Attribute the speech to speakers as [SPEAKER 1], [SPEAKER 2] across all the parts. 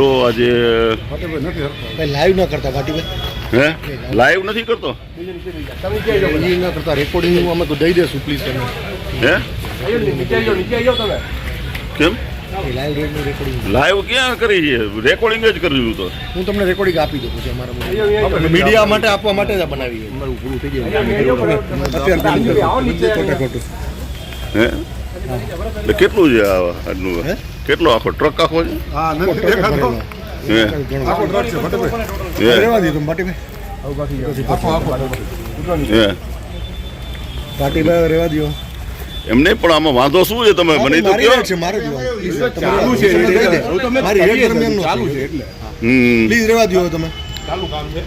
[SPEAKER 1] મિત્રો આજે
[SPEAKER 2] લાઈવ ન કરતા ભાટીભાઈ
[SPEAKER 1] હે લાઈવ નથી કરતો
[SPEAKER 2] ન કરતા રેકોર્ડિંગ અમે તો દઈ દેશું પ્લીઝ તમે
[SPEAKER 1] હે કેમ
[SPEAKER 2] લાઈવ
[SPEAKER 1] લાઈવ ક્યાં કરી છે રેકોર્ડિંગ જ કર્યું તો
[SPEAKER 2] હું તમને રેકોર્ડિંગ આપી દઉં અમારા મીડિયા માટે આપવા માટે જ બનાવી અમારું પૂરું થઈ અત્યારે
[SPEAKER 1] હે કેટલું છે આ આજનું
[SPEAKER 2] હે?
[SPEAKER 1] કેટલો આખો ટ્રક આખો છે?
[SPEAKER 3] હા નથી દેખાતો.
[SPEAKER 1] હે.
[SPEAKER 3] આખો ટ્રક છે ભટ્ટભાઈ
[SPEAKER 2] રેવા દીધું ભાટીભાઈ
[SPEAKER 3] આખો આખો.
[SPEAKER 1] હે.
[SPEAKER 2] ભાટીભાઈ રેવા દો
[SPEAKER 1] એમને પણ આમાં વાંધો શું છે તમે? મને તો
[SPEAKER 2] કેવો છે મારે જ
[SPEAKER 3] ચાલુ છે.
[SPEAKER 2] મારી રેડ દરમિયાન
[SPEAKER 3] ચાલુ છે. એટલે.
[SPEAKER 1] હમ.
[SPEAKER 2] પ્લીઝ રેવા દો તમે.
[SPEAKER 3] ચાલુ કામ છે.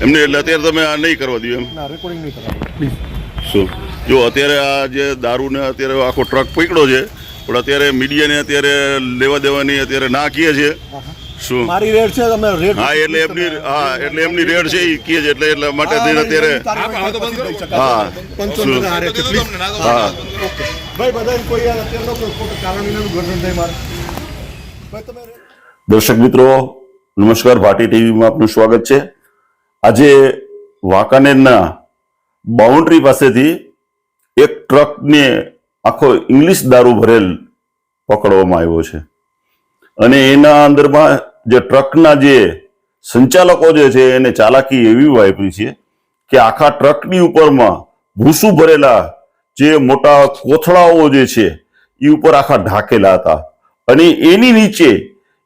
[SPEAKER 1] એમને એટલે અત્યારે તમે આ નહીં કરવા દો એમ?
[SPEAKER 2] ના રેકોર્ડિંગ નહીં કરાવો. પ્લીઝ
[SPEAKER 1] શું? જો અત્યારે આ જે દારૂને અત્યારે આખો ટ્રક પકડ્યો છે પણ અત્યારે મીડિયાને અત્યારે લેવા દેવાની અત્યારે ના કહે છે. શું?
[SPEAKER 2] મારી રેડ છે તમે રેડ
[SPEAKER 1] હા એટલે એમની હા એટલે એમની રેડ છે એ કહે છે એટલે એટલે માટે થઈને અત્યારે
[SPEAKER 3] હા
[SPEAKER 2] પંચોતેર હારે છે
[SPEAKER 1] હા.
[SPEAKER 2] ભાઈ બધાને કોઈ યાર કોઈ ખોટું કારણ વિનાનું ઘર્ષણ થાય મારે. ભાઈ તમે
[SPEAKER 1] દર્શક મિત્રો નમસ્કાર. ભાટી ટીવીમાં આપનું સ્વાગત છે. આજે વાંકાનેરના બાઉન્ડ્રી પાસેથી એક ટ્રકને આખો ઇંગ્લિશ દારૂ ભરેલ પકડવામાં આવ્યો છે. અને એના અંદરમાં જે ટ્રકના જે સંચાલકો જે છે એને ચાલાકી એવી વાપરી છે કે આખા ટ્રકની ઉપરમાં ભૂસું ભરેલા જે મોટા કોથળાઓ જે છે એ ઉપર આખા ઢાકેલા હતા. અને એની નીચે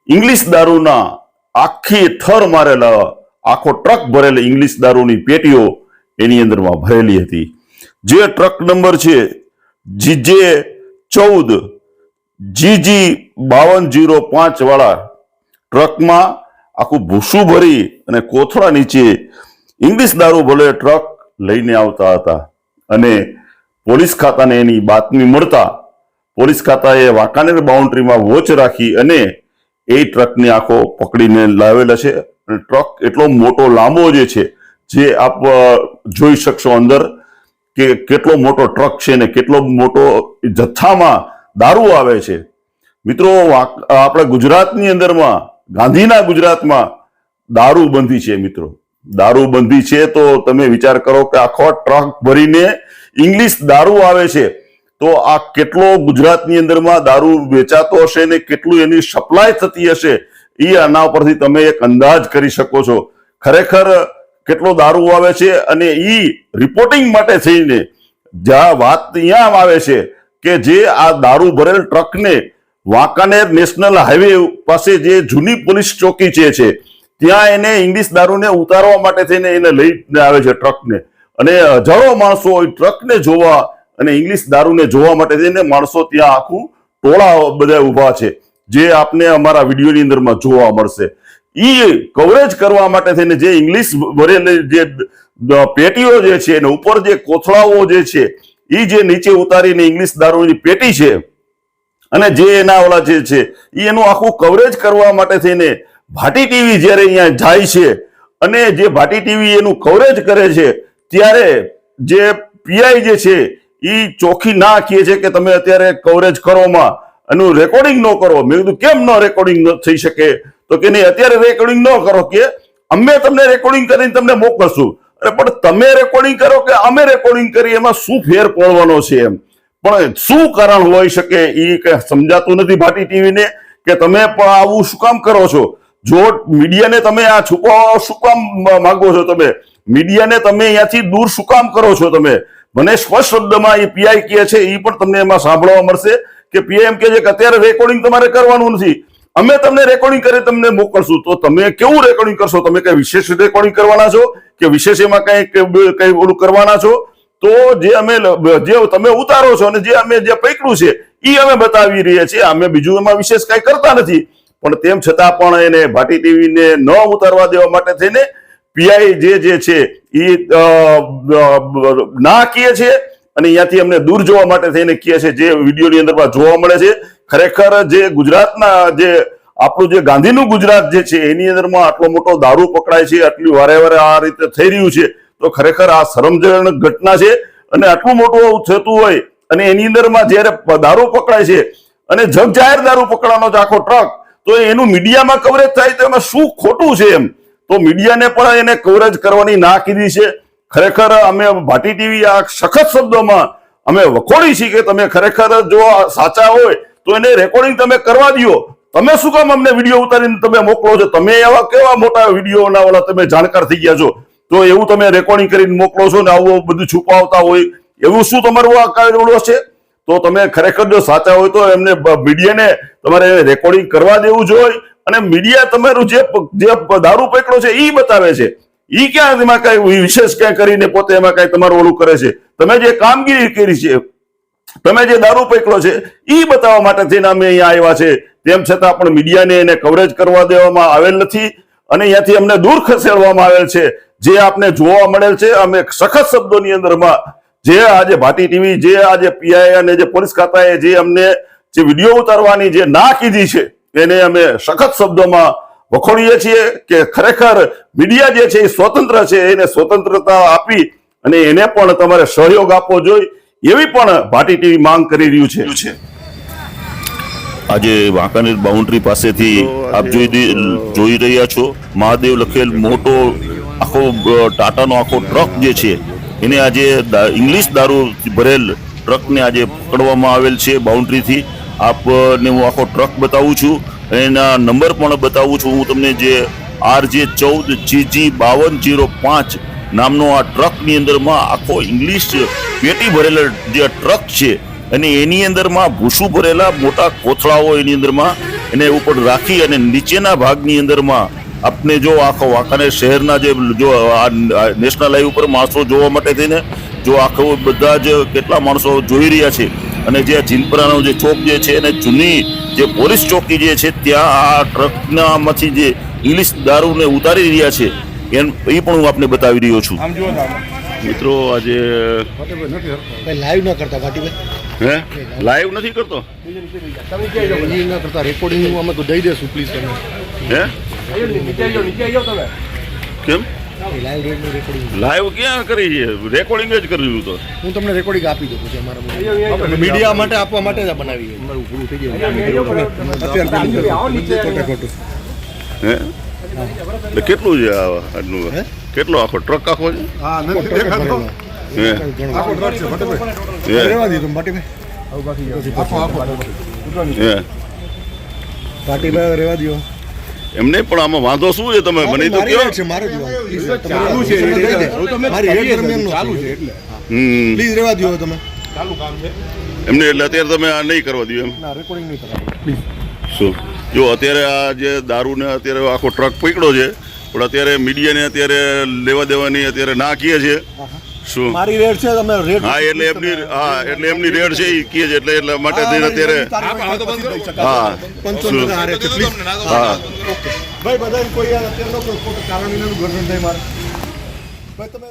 [SPEAKER 1] ઇંગ્લિશ દારૂના આખી થર મારેલા આખો ટ્રક ભરેલી ઇંગ્લિશ દારૂની પેટીઓ એની અંદરમાં ભરેલી હતી. જે ટ્રક નંબર છે જીજે ચૌદ, જીજી બાવન જીરો પાંચ વાળા ટ્રકમાં આખું ભૂસું ભરી અને કોથળા નીચે ઇંગ્લિશ દારૂ ભલે ટ્રક લઈને આવતા હતા. અને પોલીસ ખાતાને એની બાતમી મળતા પોલીસ ખાતાએ વાંકાનેર બાઉન્ડ્રીમાં વોચ રાખી અને એ ટ્રકને આખો પકડીને લાવેલા છે. અને ટ્રક એટલો મોટો લાંબો જે છે, જે આપ જોઈ શકશો અંદર. કે કેટલો મોટો ટ્રક છે ને કેટલો મોટો જથ્થામાં દારૂ આવે છે. મિત્રો આપણે ગુજરાતની અંદરમાં, ગાંધીના ગુજરાતમાં દારૂબંધી છે મિત્રો. દારૂબંધી છે તો તમે વિચાર કરો કે આખો ટ્રક ભરીને ઇંગ્લિશ દારૂ આવે છે. તો આ કેટલો ગુજરાતની અંદરમાં દારૂ વેચાતો હશે ને કેટલું એની સપ્લાય થતી હશે એ આના પરથી તમે એક અંદાજ કરી શકો છો. ખરેખર કેટલો દારૂ આવે છે અને એ રિપોર્ટિંગ માટે થઈને જ્યાં વાત અહીંયા આવે છે કે જે આ દારૂ ભરેલ ટ્રકને વાંકાનેર નેશનલ હાઈવે પાસે જે જૂની પોલીસ ચોકી છે છે, ત્યાં એને ઇંગ્લિશ દારૂને ઉતારવા માટે થઈને એને લઈને આવે છે ટ્રકને. અને હજારો માણસો હોય ટ્રકને જોવા અને ઇંગ્લિશ દારૂને જોવા માટે થઈને માણસો ત્યાં આખું ટોળા બધા ઊભા છે, જે આપને અમારા વિડીયોની અંદરમાં જોવા મળશે. ઈ કવરેજ કરવા માટે થઈને જે ઇંગ્લિશ ભરેલી જે પેટીઓ જે છે એને ઉપર જે કોથળાઓ જે છે, ઈ જે નીચે ઉતારીને ઇંગ્લિશ દારૂની પેટી છે અને જે એના ઓલા જે છે એનું આખું કવરેજ કરવા માટે થઈને ભાટી ટીવી જ્યારે અહીંયા જાય છે અને જે ભાટી ટીવી એનું કવરેજ કરે છે, ત્યારે જે પીઆઈ જે છે, ઈ ચોખ્ખી ના કહે છે કે તમે અત્યારે કવરેજ કરોમાં એનું રેકોર્ડિંગ ન કરો. મેં કીધું, કેમ ન રેકોર્ડિંગ ન થઈ શકે? તો કે નહીં, અત્યારે રેકોર્ડિંગ ન કરો કે અમે તમને રેકોર્ડિંગ કરીને તમને મોકલશું. અરે, પણ તમે રેકોર્ડિંગ કરો કે અમે રેકોર્ડિંગ કરી એમાં શું ફેર પડવાનો છે એમ? પણ શું કારણ હોઈ શકે એ કઈ સમજાતું નથી ભાટી ટીવીને કે તમે પણ આવું શું કામ કરો છો? જો મીડિયાને તમે આ છુપાવવા શું કામ માગો છો તમે? મીડિયાને તમે અહીંયાથી દૂર શું કામ કરો છો તમે? મને સ્પષ્ટ શબ્દમાં એ પીઆઈ કહે છે, એ પણ તમને એમાં સાંભળવા મળશે કે પીઆઈ એમ કહે છે કે અત્યારે રેકોર્ડિંગ તમારે કરવાનું નથી. અમે તમને રેકોર્ડિંગ કરી તમને મોકલશું. તો તમે કેવું રેકોર્ડિંગ કરશો? તમે કઈ વિશેષ રેકોર્ડિંગ કરવાના છો? કે વિશેષ એમાં કઈ કઈ ઓલું કરવાના છો? તો જે અમે જે તમે ઉતારો છો અને જે અમે જે પૈકડું છે એ અમે બતાવી રહ્યા છીએ. અમે બીજું એમાં વિશેષ કઈ કરતા નથી. પણ તેમ છતાં પણ એને ભાટી ટીવીને ન ઉતારવા દેવા માટે થઈને પીઆઈ જે જે છે એ ના કહે છે. અને અહીંયાથી અમને દૂર જોવા માટે થઈને કહે છે, જે વિડીયોની અંદર જોવા મળે છે. ખરેખર જે ગુજરાતના જે આપણું જે ગાંધીનું ગુજરાત જે છે, એની અંદરમાં આટલો મોટો દારૂ પકડાય છે, આટલી વારે વારે આ રીતે થઈ રહ્યું છે, તો ખરેખર આ શરમજનક ઘટના છે અને આટલું મોટું થતું હોય અને એની અંદરમાં જ્યારે દારૂ પકડાય છે અને જગ જાહેર દારૂ પકડવાનો છે આખો ટ્રક, તો એનું મીડિયામાં કવરેજ થાય તો એમાં શું ખોટું છે એમ? તો મીડિયાને પણ એને કવરેજ કરવાની ના કીધી છે. ખરેખર અમે ભાટી ટીવી આ સખત શબ્દોમાં અમે વખોડી છીએ કે તમે ખરેખર જો સાચા હોય તો એને રેકોર્ડિંગ તમે કરવા દો તમે શું કામ અમને વીડિયો ઉતારીને તમે મોકલો છો? તમે એવા કેવા મોટા વિડીયોના વાળા તમે જાણકાર થઈ ગયા છો? તો એવું તમે રેકોર્ડિંગ કરીને મોકલો છો ને આવું બધું છુપાવતા હોય, એવું શું તમારું આ કાયદો છે? તો તમે ખરેખર જો સાચા હોય તો એમને મીડિયાને તમારે રેકોર્ડિંગ કરવા દેવું જોઈએ અને મીડિયા તમારું જે જે દારૂ પકડો છે એ બતાવે છે. એ ક્યાં એમાં કઈ વિશેષ ક્યાં કરીને પોતે એમાં કઈ તમારું ઓલું કરે છે? તમે જે કામગીરી કરી છે તમે જે દારૂ પકડો છે એ બતાવવા માટે થઈને અમે અહીંયા આવ્યા છે. તેમ છતાં પણ મીડિયાને એને કવરેજ કરવા દેવામાં આવેલ નથી અને અહીંયાથી અમને દૂર ખસેડવામાં આવેલ છે. જે આપને જોવા મળેલ છે, અમે સખત શબ્દોની અંદરમાં જે આજે ભાટી ટીવી, જે આજે પીઆઈ અને જે પોલીસ ખાતાએ જે અમને જે વીડિયો ઉતારવાની જે ના કીધી છે, એને અમે સખત શબ્દોમાં વખોડીએ છીએ કે ખરેખર મીડિયા જે છે એ સ્વતંત્ર છે, એને સ્વતંત્રતા આપી અને એને પણ તમારે સહયોગ આપવો જોઈએ. એવી પણ ભાટી ટીવી માંગ કરી રહ્યું છે. આજે વાંકાનેર બાઉન્ડ્રી પાસેથી આપ જોઈ જોઈ રહ્યા છો મહાદેવ લખેલ મોટો આખો ટાટાનો આખો ટ્રક જે છે એને આજે ઇંગ્લિશ દારૂ ભરેલ ટ્રકને આજે પકડવામાં આવેલ છે બાઉન્ડ્રીથી. આપને હું આખો ટ્રક બતાવું છું એના નંબર પણ બતાવું છું. હું તમને જે આર જે ચૌદ જીજી બાવન જીરો પાંચ નામનો આ ટ્રકની અંદરમાં આખો ઇંગ્લિશ પેટી ભરેલો જે ટ્રક છે, અને એની અંદરમાં ભૂસું ભરેલા મોટા કોથળાઓ એની અંદરમાં, એને ઉપર રાખી અને નીચેના ભાગની અંદરમાં આપને જો આખો વાંકાનેર શહેરના જે જો આ નેશનલ હાઈવે ઉપર માણસો જોવા માટે થઈને, જો આખો બધા જ કેટલા માણસો જોઈ રહ્યા છે, અને જે જીનપરાનો જે ચોક જે છે, અને જૂની જે પોલીસ ચોકી જે છે, ત્યાં આ ટ્રકનામાંથી જે ઇંગ્લિશ દારૂને ઉતારી રહ્યા છે એમ એ પણ હું આપને બતાવી રહ્યો છું. મિત્રો આજે
[SPEAKER 2] લાઈવ ના કરતા ભાટીભાઈ
[SPEAKER 1] હે? લાઈવ નથી કરતો?
[SPEAKER 2] ના કરતા રેકોર્ડિંગ અમે તો દઈ દેશું પ્લીઝ તમે.
[SPEAKER 1] હે? કેમ?
[SPEAKER 2] લાઈવ
[SPEAKER 1] લાઈવ ક્યાં કરી છે? રેકોર્ડિંગ જ કર્યું તો.
[SPEAKER 2] હું તમને રેકોર્ડિંગ આપી દઉં છું અમારા મીડિયા માટે આપવા માટે જ બનાવી છે. અમારું પૂરું થઈ ગયું. અત્યારે
[SPEAKER 1] હે? એટલે કેટલું છે આ આજનું?
[SPEAKER 2] હે?
[SPEAKER 1] કેટલો આખો ટ્રક આખો છે?
[SPEAKER 3] હા નથી દેખાતો આખો ટ્રક છે
[SPEAKER 2] દીધું
[SPEAKER 3] આખો આખો.
[SPEAKER 2] દો
[SPEAKER 1] એમને પણ આમાં વાંધો શું છે તમે? મને તો
[SPEAKER 2] મારી છે મારે
[SPEAKER 3] ચાલુ
[SPEAKER 2] તમારે
[SPEAKER 3] છે
[SPEAKER 2] મારી હેડ દરમિયાન
[SPEAKER 3] ચાલુ છે એટલે.
[SPEAKER 1] હમ.
[SPEAKER 2] પ્લીઝ રહેવા દો તમે.
[SPEAKER 3] ચાલુ કામ છે.
[SPEAKER 1] એમને એટલે અત્યારે તમે આ નહીં કરવા દો એમ?
[SPEAKER 2] ના રેકોર્ડિંગ નહીં કરાવી પ્લીઝ.
[SPEAKER 1] શું? જો અત્યારે આ જે દારૂને અત્યારે આખો ટ્રક પકડ્યો છે પણ અત્યારે મીડિયાને અત્યારે લેવા દેવાની અત્યારે ના કહે છે. શું?
[SPEAKER 2] મારી રેડ છે તમે રેડ
[SPEAKER 1] હા એટલે એમની હા એટલે એમની રેડ છે એ કહે છે એટલે એટલે માટે થઈને અત્યારે. હા
[SPEAKER 2] પંચોતેર હારે છે પ્લીઝ.
[SPEAKER 1] હા.
[SPEAKER 2] ભાઈ બધા કોઈ અત્યારનો કોઈ કારણ વિનાનું ગરજન થાય મારે. ભાઈ તમે